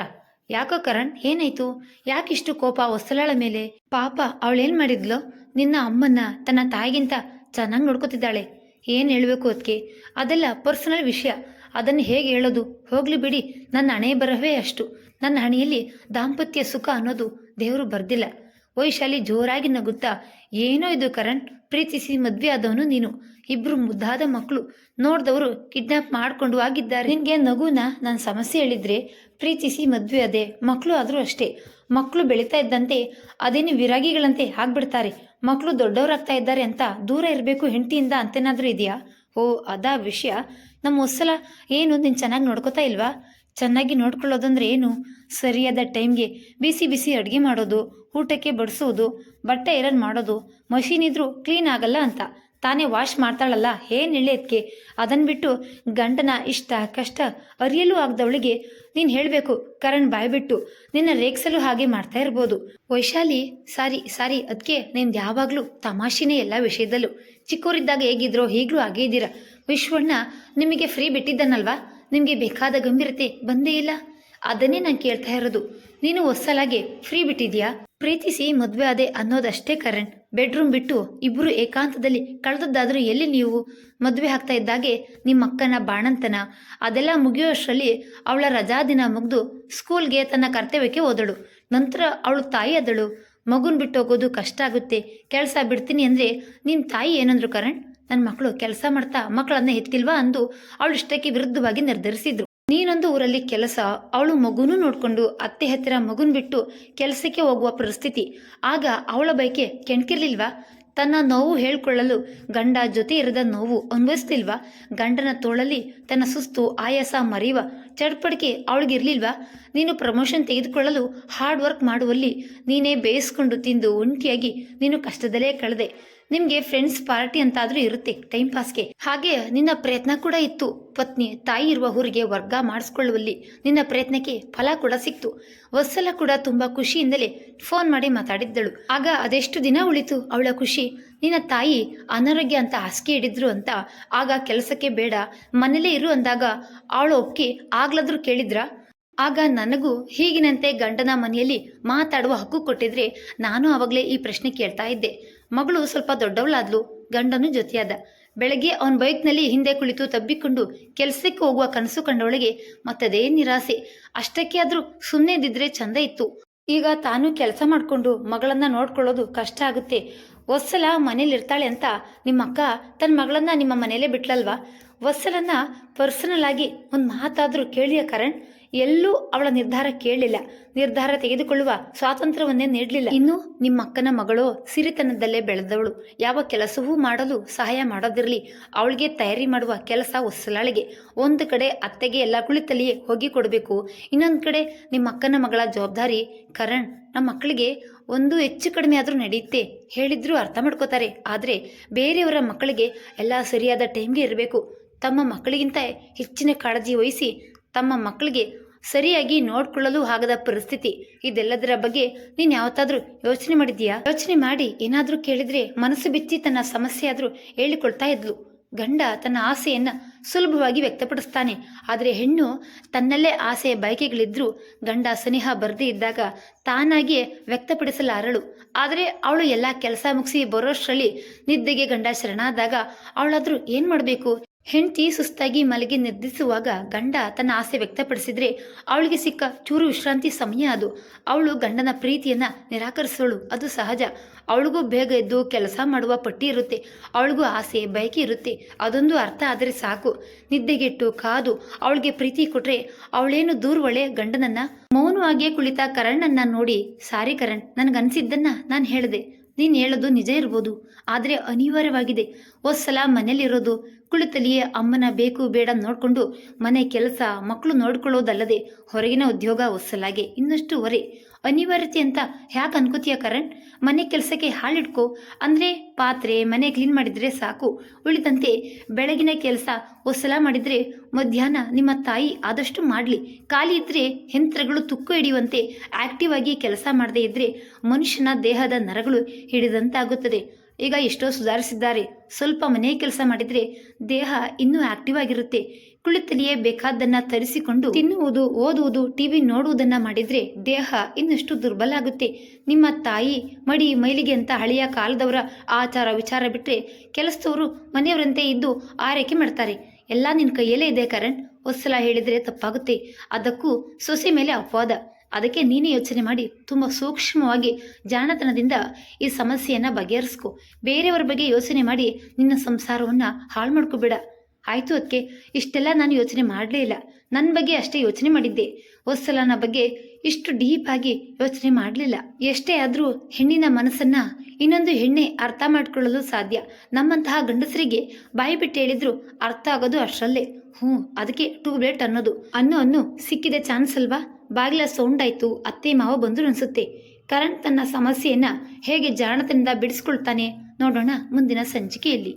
Speaker 1: ಯಾಕೋ ಕರಣ್? ಏನಾಯ್ತು? ಯಾಕಿಷ್ಟು ಕೋಪ ಹೊಸಲಾಳ ಮೇಲೆ? ಪಾಪ, ಅವಳೇನ್ ಮಾಡಿದ್ಲು? ನಿನ್ನ ಅಮ್ಮನ್ನ, ತನ್ನ ತಾಯಿಗಿಂತ ಚೆನ್ನಾಗಿ ನೋಡ್ಕೋತಿದ್ದಾಳೆ. ಏನು ಹೇಳಬೇಕು ಅದಕ್ಕೆ ಅದೆಲ್ಲ ಪರ್ಸನಲ್ ವಿಷಯ. ಅದನ್ನು ಹೇಗೆ ಹೇಳೋದು? ಹೋಗ್ಲಿ ಬಿಡಿ, ನನ್ನ ಹಣೆ ಬರವೇ ಅಷ್ಟು. ನನ್ನ ಹಣೆಯಲ್ಲಿ ದಾಂಪತ್ಯ ಸುಖ ಅನ್ನೋದು ದೇವರು ಬರ್ದಿಲ್ಲ. ವೈಶಾಲಿ ಜೋರಾಗಿ ನಗುತ್ತಾ, ಏನೋ ಇದು ಕರಣ್, ಪ್ರೀತಿಸಿ ಮದ್ವೆ ಆದವನು ನೀನು. ಇಬ್ರು ಮುದ್ದಾದ ಮಕ್ಕಳು ನೋಡಿದವರು ಕಿಡ್ನಾಪ್ ಮಾಡ್ಕೊಂಡು ಆಗಿದ್ದಾರೆ. ನಿನ್ಗೆ ನಗುನ ನಾನು ಸಮಸ್ಯೆ ಹೇಳಿದ್ರೆ ಪ್ರೀತಿಸಿ ಮದ್ವೆ ಅದೇ ಮಕ್ಕಳು ಆದರೂ ಅಷ್ಟೇ. ಮಕ್ಕಳು ಬೆಳೀತಾ ಇದ್ದಂತೆ ಅದೇನು ವಿರಾಗಿಗಳಂತೆ ಆಗ್ಬಿಡ್ತಾರೆ. ಮಕ್ಕಳು ದೊಡ್ಡವರಾಗ್ತಾ ಇದ್ದಾರೆ ಅಂತ ದೂರ ಇರಬೇಕು ಹೆಂಡತಿಯಿಂದ ಅಂತೇನಾದರೂ ಇದೆಯಾ? ಓ, ಅದಾ ವಿಷಯ. ನಮ್ಮ ಹೊಸಲ ಏನು ನೀನು ಚೆನ್ನಾಗಿ ನೋಡ್ಕೋತಾ ಇಲ್ವಾ? ಚೆನ್ನಾಗಿ ನೋಡ್ಕೊಳ್ಳೋದಂದ್ರೆ ಏನು? ಸರಿಯಾದ ಟೈಮ್ಗೆ ಬಿಸಿ ಬಿಸಿ ಅಡುಗೆ ಮಾಡೋದು, ಊಟಕ್ಕೆ ಬಡಿಸೋದು, ಬಟ್ಟೆ ಐರನ್ ಮಾಡೋದು, ಮಷೀನ್ ಇದ್ರೂ ಕ್ಲೀನ್ ಆಗಲ್ಲ ಅಂತ. ತಾನೇ ವಾಶ್ ಮಾಡ್ತಾಳಲ್ಲ, ಏನು ಅದಕ್ಕೆ ಅದನ್ನು ಬಿಟ್ಟು ಗಂಡನ ಇಷ್ಟ, ಕಷ್ಟ ಅರಿಯಲು ಆಗದವಳಿಗೆ ನೀನು ಹೇಳಬೇಕು, ಕರಣ್ ಬಾಯ್ಬಿಟ್ಟು ನಿನ್ನ ರೇಗ್ಸಲು ಹಾಗೆ ಮಾಡ್ತಾ ಇರ್ಬೋದು. ವೈಶಾಲಿ, ಸಾರಿ ಸಾರಿ ಅದಕ್ಕೆ ನಿಮ್ದು ಯಾವಾಗಲೂ ತಮಾಷೆನೇ ಎಲ್ಲ ವಿಷಯದಲ್ಲೂ. ಚಿಕ್ಕವರಿದ್ದಾಗ ಹೇಗಿದ್ರೋ, ಈಗಲೂ ಹಾಗೇ ಇದ್ದೀರಾ? ವಿಶ್ವಣ್ಣ, ನಿಮಗೆ ಫ್ರೀ ಬಿಟ್ಟಿದ್ದನಲ್ವಾ? ನಿಮಗೆ ಬೇಕಾದ ಗಂಭೀರತೆ ಬಂದೇ ಇಲ್ಲ. ಅದನ್ನೇ ನಾನು ಕೇಳ್ತಾ ಇರೋದು. ನೀನು ಹೊಸಲಾಗೆ ಫ್ರೀ ಬಿಟ್ಟಿದ್ಯಾ? ಪ್ರೀತಿಸಿ ಮದುವೆ ಆದೆ ಅನ್ನೋದಷ್ಟೇ ಕರಣ್. ಬೆಡ್ರೂಮ್ ಬಿಟ್ಟು ಇಬ್ಬರು ಏಕಾಂತದಲ್ಲಿ ಕಳೆದದ್ದಾದರೂ ಎಲ್ಲಿ ನೀವು? ಮದುವೆ ಆಗ್ತಾ ಇದ್ದಾಗೆ ನಿಮ್ಮ ಅಕ್ಕನ ಬಾಣಂತನ, ಅದೆಲ್ಲ ಮುಗಿಯೋಷ್ಟರಲ್ಲಿ ಅವಳ ರಜಾ ದಿನ ಮುಗಿದು ಸ್ಕೂಲ್ಗೆ ತನ್ನ ಕರ್ತವ್ಯಕ್ಕೆ ಹೋದಳು. ನಂತರ ಅವಳು ತಾಯಿ ಆದಳು. ಮಗುನ್ ಬಿಟ್ಟು ಹೋಗೋದು ಕಷ್ಟ ಆಗುತ್ತೆ. ಕೆಲಸ ಬಿಡ್ತೀನಿ ಅಂದರೆ ನಿಮ್ಮ ತಾಯಿ ಏನಂದ್ರು ಕರಣ್? ನನ್ನ ಮಕ್ಕಳು ಕೆಲಸ ಮಾಡ್ತಾ ಮಕ್ಕಳನ್ನ ಎತ್ತಿಲ್ವಾ ಅಂದು ಅವಳು ಇಷ್ಟಕ್ಕೆ ವಿರುದ್ಧವಾಗಿ ನಿರ್ಧರಿಸಿದ್ರು. ನೀನೊಂದು ಊರಲ್ಲಿ ಕೆಲಸ, ಅವಳು ಮಗುನೂ ನೋಡ್ಕೊಂಡು ಅತ್ತೆ ಹತ್ತಿರ ಮಗುನ್ ಬಿಟ್ಟು ಕೆಲಸಕ್ಕೆ ಹೋಗುವ ಪರಿಸ್ಥಿತಿ. ಆಗ ಅವಳ ಬಯಕೆ ಕೆಣ್ಕಿರ್ಲಿಲ್ವಾ? ತನ್ನ ನೋವು ಹೇಳ್ಕೊಳ್ಳಲು ಗಂಡ ಜೊತೆ ಇರದ ನೋವು ಅನುಭವಿಸ್ತಿಲ್ವಾ ಗಂಡನ ತೋಳಲ್ಲಿ ತನ್ನ ಸುಸ್ತು, ಆಯಾಸ ಮರೆಯುವ ಚಡ್ಪಡಿಕೆ ಅವಳಿಗಿರ್ಲಿಲ್ವಾ ನೀನು ಪ್ರಮೋಷನ್ ತೆಗೆದುಕೊಳ್ಳಲು ಹಾರ್ಡ್ ವರ್ಕ್ ಮಾಡುವಲ್ಲಿ ನೀನೇ ಬೇಯಿಸ್ಕೊಂಡು ತಿಂದು ಒಂಟಿಯಾಗಿ ನೀನು ಕಷ್ಟದಲ್ಲೇ ಕಳೆದೆ. ನಿಮಗೆ ಫ್ರೆಂಡ್ಸ್ ಪಾರ್ಟಿ ಅಂತಾದ್ರೂ ಇರುತ್ತೆ ಟೈಮ್ ಪಾಸ್ಗೆ ಹಾಗೆ ನಿನ್ನ ಪ್ರಯತ್ನ ಕೂಡ ಇತ್ತು. ಪತ್ನಿ, ತಾಯಿ ಇರುವ ಊರಿಗೆ ವರ್ಗ ಮಾಡಿಸ್ಕೊಳ್ಳುವಲ್ಲಿ ನಿನ್ನ ಪ್ರಯತ್ನಕ್ಕೆ ಫಲ ಕೂಡ ಸಿಕ್ತು. ವತ್ಸಲ ಕೂಡ ತುಂಬಾ ಖುಷಿಯಿಂದಲೇ ಫೋನ್ ಮಾಡಿ ಮಾತಾಡಿದ್ದಳು. ಆಗ ಅದೆಷ್ಟು ದಿನ ಉಳಿತು ಅವಳ ಖುಷಿ? ನಿನ್ನ ತಾಯಿ ಅನಾರೋಗ್ಯ ಅಂತ ಹಾಸಿಗೆ ಹಿಡಿದ್ರು ಅಂತ, ಆಗ ಕೆಲಸಕ್ಕೆ ಬೇಡ, ಮನೇಲೇ ಇರು ಅಂದಾಗ ಆಳು ಒಪ್ಪಿ ಆಗ್ಲಾದ್ರೂ ಕೇಳಿದ್ರ? ಆಗ ನನಗೂ ಹೀಗಿನಂತೆ ಗಂಡನ ಮನೆಯಲ್ಲಿ ಮಾತಾಡುವ ಹಕ್ಕು ಕೊಟ್ಟಿದ್ರೆ ನಾನು ಆವಾಗಲೇ ಈ ಪ್ರಶ್ನೆ ಕೇಳ್ತಾ ಇದ್ದೆ. ಮಗಳು ಸ್ವಲ್ಪ ದೊಡ್ಡವಳಾದ್ಲು, ಗಂಡನು ಜೊತೆಯಾದ. ಬೆಳಗ್ಗೆ ಅವನ ಬೈಕ್ನಲ್ಲಿ ಹಿಂದೆ ಕುಳಿತು ತಬ್ಬಿಕೊಂಡು ಕೆಲಸಕ್ಕೆ ಹೋಗುವ ಕನಸು ಕಂಡವಳಿಗೆ ಮತ್ತದೇ ನಿರಾಸೆ. ಅಷ್ಟಕ್ಕೆ ಆದರೂ ಸುಮ್ಮನೆ ಇದ್ದಿದ್ರೆ ಚಂದ ಇತ್ತು. ಈಗ ತಾನು ಕೆಲಸ ಮಾಡಿಕೊಂಡು ಮಗಳನ್ನ ನೋಡ್ಕೊಳ್ಳೋದು ಕಷ್ಟ ಆಗುತ್ತೆ. ಒಸ್ಸಲ ಮನೇಲಿ ಇರ್ತಾಳೆ ಅಂತ ನಿಮ್ಮ ಅಕ್ಕ ತನ್ನ ಮಗಳನ್ನ ನಿಮ್ಮ ಮನೇಲೇ ಬಿಟ್ಲಲ್ವಾ? ಒಸ್ಸಲನ್ನ ಪರ್ಸನಲ್ ಆಗಿ ಒಂದು ಮಾತಾದರೂ ಕೇಳಿಯ ಕರಣ್? ಎಲ್ಲೂ ಅವಳ ನಿರ್ಧಾರ ಕೇಳಲಿಲ್ಲ ನಿರ್ಧಾರ ತೆಗೆದುಕೊಳ್ಳುವ ಸ್ವಾತಂತ್ರ್ಯವನ್ನೇ ನೀಡಲಿಲ್ಲ. ಇನ್ನು ನಿಮ್ಮ ಅಕ್ಕನ ಮಗಳು ಸಿರಿತನದಲ್ಲೇ ಬೆಳೆದವಳು. ಯಾವ ಕೆಲಸವೂ ಮಾಡಲು ಸಹಾಯ ಮಾಡೋದಿರಲಿ. ಅವಳಿಗೆ ತಯಾರಿ ಮಾಡುವ ಕೆಲಸ ಹೊಸಲಾಳಿಗೆ ಒಂದು ಕಡೆ ಅತ್ತೆಗೆ ಎಲ್ಲ ಕುಳಿತಲ್ಲಿಯೇ ಹೋಗಿ ಕೊಡಬೇಕು. ಇನ್ನೊಂದು ಕಡೆ ನಿಮ್ಮ ಅಕ್ಕನ ಮಗಳ ಜವಾಬ್ದಾರಿ, ಕರಣ್, ನಮ್ಮ ಮಕ್ಕಳಿಗೆ ಒಂದು ಹೆಚ್ಚು ಕಡಿಮೆ ಆದರೂ ನಡೆಯುತ್ತೆ. ಹೇಳಿದ್ರು ಅರ್ಥ ಮಾಡ್ಕೋತಾರೆ. ಆದರೆ ಬೇರೆಯವರ ಮಕ್ಕಳಿಗೆ ಎಲ್ಲ ಸರಿಯಾದ ಟೈಮ್ಗೆ ಇರಬೇಕು. ತಮ್ಮ ಮಕ್ಕಳಿಗಿಂತ ಹೆಚ್ಚಿನ ಕಾಳಜಿ ವಹಿಸಿ ತಮ್ಮ ಮಕ್ಕಳಿಗೆ ಸರಿಯಾಗಿ ನೋಡಿಕೊಳ್ಳಲು ಆಗದ ಪರಿಸ್ಥಿತಿ ಇದೆಲ್ಲದರ ಬಗ್ಗೆ ನೀನು ಯಾವತ್ತಾದರೂ ಯೋಚನೆ ಮಾಡಿದ್ಯಾ? ಯೋಚನೆ ಮಾಡಿ ಏನಾದರೂ ಕೇಳಿದ್ರೆ ಮನಸ್ಸು ಬಿಚ್ಚಿ ತನ್ನ ಸಮಸ್ಯೆ ಆದರೂ ಹೇಳಿಕೊಳ್ತಾ ಇದ್ಲು. ಗಂಡ ತನ್ನ ಆಸೆಯನ್ನ ಸುಲಭವಾಗಿ ವ್ಯಕ್ತಪಡಿಸ್ತಾನೆ. ಆದರೆ ಹೆಣ್ಣು ತನ್ನಲ್ಲೇ ಆಸೆಯ ಬಯಕೆಗಳಿದ್ರೂ ಗಂಡ ಸನಿಹ ಬರದೇ ಇದ್ದಾಗ ತಾನಾಗಿಯೇ ವ್ಯಕ್ತಪಡಿಸಲಾರಳು. ಆದರೆ ಅವಳು ಎಲ್ಲ ಕೆಲಸ ಮುಗಿಸಿ ಬರೋಷ್ಟರಲ್ಲಿ ನಿದ್ದೆಗೆ ಗಂಡ ಶರಣಾದಾಗ ಅವಳಾದ್ರೂ ಏನು ಮಾಡಬೇಕು? ಹೆಂಡತಿ ಸುಸ್ತಾಗಿ ಮಲಗಿ ನಿರ್ಧರಿಸುವಾಗ ಗಂಡ ತನ್ನ ಆಸೆ ವ್ಯಕ್ತಪಡಿಸಿದ್ರೆ ಅವಳಿಗೆ ಸಿಕ್ಕ ಚೂರು ವಿಶ್ರಾಂತಿ ಸಮಯ ಅದು. ಅವಳು ಗಂಡನ ಪ್ರೀತಿಯನ್ನ ನಿರಾಕರಿಸೋಳು. ಅದು ಸಹಜ. ಅವಳಿಗೂ ಬೇಗ ಎದ್ದು ಕೆಲಸ ಮಾಡುವ ಪಟ್ಟಿ ಇರುತ್ತೆ. ಅವಳಿಗೂ ಆಸೆ, ಬಯಕೆ ಇರುತ್ತೆ. ಅದೊಂದು ಅರ್ಥ ಆದರೆ ಸಾಕು. ನಿದ್ದೆಗೆಟ್ಟು ಕಾದು ಅವಳಿಗೆ ಪ್ರೀತಿ ಕೊಟ್ರೆ ಅವಳೇನು ದೂರ್ವಳೆ? ಗಂಡನನ್ನ ಮೌನವಾಗಿಯೇ ಕುಳಿತ ಕರಣನ್ನ ನೋಡಿ, ಸಾರಿ ಕರಣ್, ನನಗನ್ಸಿದ್ದನ್ನ ನಾನು ಹೇಳಿದೆ. ನೀನು ಹೇಳೋದು ನಿಜ ಇರ್ಬೋದು. ಆದರೆ ಅನಿವಾರ್ಯವಾಗಿದೆ. ಸಲ ಮನೇಲಿರೋದು ಕುಳಿತಲ್ಲಿಯೇ ಅಮ್ಮನ ಬೇಕು ಬೇಡ ನೋಡಿಕೊಂಡು ಮನೆ ಕೆಲಸ ಮಕ್ಕಳು ನೋಡ್ಕೊಳ್ಳೋದಲ್ಲದೆ ಹೊರಗಿನ ಉದ್ಯೋಗ ಒಸಲಾಗೆ ಇನ್ನಷ್ಟು ಹೊರೆ. ಅನಿವಾರ್ಯತೆ ಅಂತ ಯಾಕೆ ಅನ್ಕೋತೀಯ ಕರಣ್? ಮನೆ ಕೆಲಸಕ್ಕೆ ಹಾಳಿಡ್ಕೊ. ಅಂದರೆ ಪಾತ್ರೆ, ಮನೆ ಕ್ಲೀನ್ ಮಾಡಿದರೆ ಸಾಕು. ಉಳಿದಂತೆ ಬೆಳಗಿನ ಕೆಲಸ ಒಸಲ ಮಾಡಿದರೆ ಮಧ್ಯಾಹ್ನ ನಿಮ್ಮ ತಾಯಿ ಆದಷ್ಟು ಮಾಡಲಿ. ಖಾಲಿ ಇದ್ದರೆ ಯಂತ್ರಗಳು ತುಕ್ಕು ಹಿಡಿಯುವಂತೆ ಆಕ್ಟಿವ್ ಆಗಿ ಕೆಲಸ ಮಾಡದೇ ಇದ್ದರೆ ಮನುಷ್ಯನ ದೇಹದ ನರಗಳು ಹಿಡಿದಂತಾಗುತ್ತದೆ. ಈಗ ಎಷ್ಟೋ ಸುಧಾರಿಸಿದ್ದಾರೆ. ಸ್ವಲ್ಪ ಮನೆ ಕೆಲಸ ಮಾಡಿದರೆ ದೇಹ ಇನ್ನೂ ಆಕ್ಟಿವ್ ಆಗಿರುತ್ತೆ. ಕುಳಿತಲ್ಲಿಯೇ ಬೇಕಾದ್ದನ್ನ ತರಿಸಿಕೊಂಡು ತಿನ್ನುವುದು, ಓದುವುದು ಟಿವಿ ನೋಡುವುದನ್ನ ಮಾಡಿದ್ರೆ ದೇಹ ಇನ್ನಷ್ಟು ದುರ್ಬಲ ಆಗುತ್ತೆ. ನಿಮ್ಮ ತಾಯಿ ಮಡಿ ಮೈಲಿಗೆ ಅಂತ ಹಳೆಯ ಕಾಲದವರ ಆಚಾರ ವಿಚಾರ ಬಿಟ್ಟರೆ ಕೆಲಸದವರು ಮನೆಯವರಂತೆ ಇದ್ದು ಆರೈಕೆ ಮಾಡ್ತಾರೆ. ಎಲ್ಲ ನಿನ್ನ ಕೈಯಲ್ಲೇ ಇದೆ ಕರಣ್. ಒಂದ್ಸಲ ಹೇಳಿದ್ರೆ ತಪ್ಪಾಗುತ್ತೆ. ಅದಕ್ಕೂ ಸೊಸೆ ಮೇಲೆ ಅಪವಾದ. ಅದಕ್ಕೆ ನೀನೇ ಯೋಚನೆ ಮಾಡಿ, ತುಂಬ ಸೂಕ್ಷ್ಮವಾಗಿ ಜಾಣತನದಿಂದ ಈ ಸಮಸ್ಯೆಯನ್ನು ಬಗೆಹರಿಸ್ಕೊ. ಬೇರೆಯವರ ಬಗ್ಗೆ ಯೋಚನೆ ಮಾಡಿ, ನಿನ್ನ ಸಂಸಾರವನ್ನು ಹಾಳು ಮಾಡ್ಕೋಬೇಡ. ಆಯಿತು ಅದಕ್ಕೆ ಇಷ್ಟೆಲ್ಲ ನಾನು ಯೋಚನೆ ಮಾಡಲೇ ಇಲ್ಲ. ನನ್ನ ಬಗ್ಗೆ ಅಷ್ಟೇ ಯೋಚನೆ ಮಾಡಿದ್ದೆ. ಹೊಸಲನ ಬಗ್ಗೆ ಇಷ್ಟು ಡೀಪ್ ಆಗಿ ಯೋಚನೆ ಮಾಡಲಿಲ್ಲ ಎಷ್ಟೇ ಆದರೂ ಹೆಣ್ಣಿನ ಮನಸ್ಸನ್ನು ಇನ್ನೊಂದು ಹೆಣ್ಣೆ ಅರ್ಥ ಮಾಡಿಕೊಳ್ಳಲು ಸಾಧ್ಯ. ನಮ್ಮಂತಹ ಗಂಡಸರಿಗೆ ಬಾಯಿ ಬಿಟ್ಟು ಹೇಳಿದ್ರು ಅರ್ಥ ಆಗೋದು ಅಷ್ಟರಲ್ಲೇ. ಹ್ಞೂ, ಅದಕ್ಕೆ ಟೂ ಬ್ಲೇಟ್ ಅನ್ನೋದು. ಅನ್ನೋ ಅನ್ನು ಸಿಕ್ಕಿದೆ ಚಾನ್ಸ್ ಅಲ್ವಾ? ಬಾಗಿಲ ಸೌಂಡ್ ಆಯಿತು ಅತ್ತೆ ಮಾವ ಬಂದರು ಅನಿಸುತ್ತೆ ಕರಣ್ ತನ್ನ ಸಮಸ್ಯೆಯನ್ನ ಹೇಗೆ ಜಾಣತನದಿಂದ ಬಿಡಿಸ್ಕೊಳ್ತಾನೆ ನೋಡೋಣ ಮುಂದಿನ ಸಂಚಿಕೆಯಲ್ಲಿ.